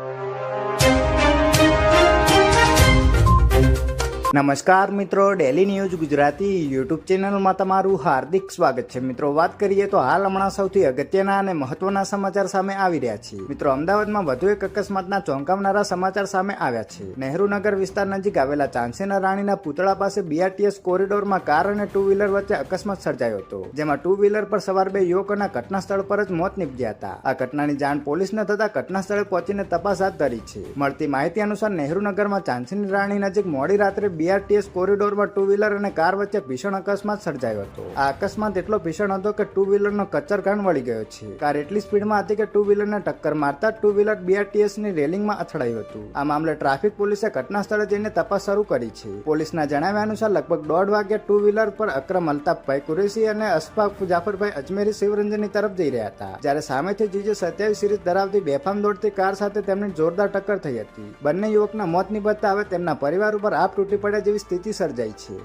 you. નમસ્કાર મિત્રો daily news Gujarati YouTube ચેનલમાં તમારું હાર્દિક સ્વાગત છે. મિત્રો, વાત કરીએ તો હાલ હમણાં સૌથી અગત્યના અને મહત્વના સમાચાર સામે આવી રહ્યા છે. મિત્રો, અમદાવાદમાં વધુ એક અકસ્માતના ચોંકાવનારા સમાચાર સામે આવ્યા છે. નહેરુનગર વિસ્તાર નજીક આવેલા ચાંસીના રાણીના પૂતળા પાસે બીઆરટીએસ કોરિડોરમાં કાર અને ટુ વ્હીલર વચ્ચે અકસ્માત સર્જાયો હતો, જેમાં ટુ વ્હીલર પર સવાર બે યુવકોના ઘટના સ્થળ પર જ મોત નીપજ્યા હતા. આ ઘટનાની જાણ પોલીસને થતા ઘટના સ્થળે પહોંચીને તપાસ હાથ ધરી છે. મળતી માહિતી અનુસાર નહેરુનગરમાં ચાંસીની રાણી નજીક મોડી રાત્રે બીઆરટીએસ કોરિડોરમાં ટુ વ્હીલર અને કાર વચ્ચે ભીષણ અકસ્માત સર્જાયો હતો. આ અકસ્માત એટલો ભીષણ હતો કે ટુ વ્હીલરનો કચ્ચરઘાણ વળી ગયો છે. કાર એટલી સ્પીડમાં હતી કે ટુ વ્હીલરને ટક્કર મારતા ટુ વ્હીલર બીઆરટીએસની રેલિંગમાં અથડાયું હતું. આ મામલે ટ્રાફિક પોલીસે ઘટના સ્થળે જઈને તપાસ શરૂ કરી છે. પોલીસના જણાવ્યા અનુસાર લગભગ દોઢ વાગે ટુ વ્હીલર પર અક્રમ અલ્તાફભાઈ કુરેશી અને અશફાક જાફરભાઈ અજમેરી શિવરંજનની તરફ જઈ રહ્યા હતા. જ્યારે સામેથી જીજે સત્યાવીસ સિરીઝ ધરાવતી બેફામ દોડતી કાર સાથે તેમની જોરદાર ટક્કર થઈ હતી. બંને યુવકના મોત નિપજતા હવે તેમના પરિવાર ઉપર આપ તૂટી પડ્યા જેવી સ્થિતિ સર્જાઈ છે.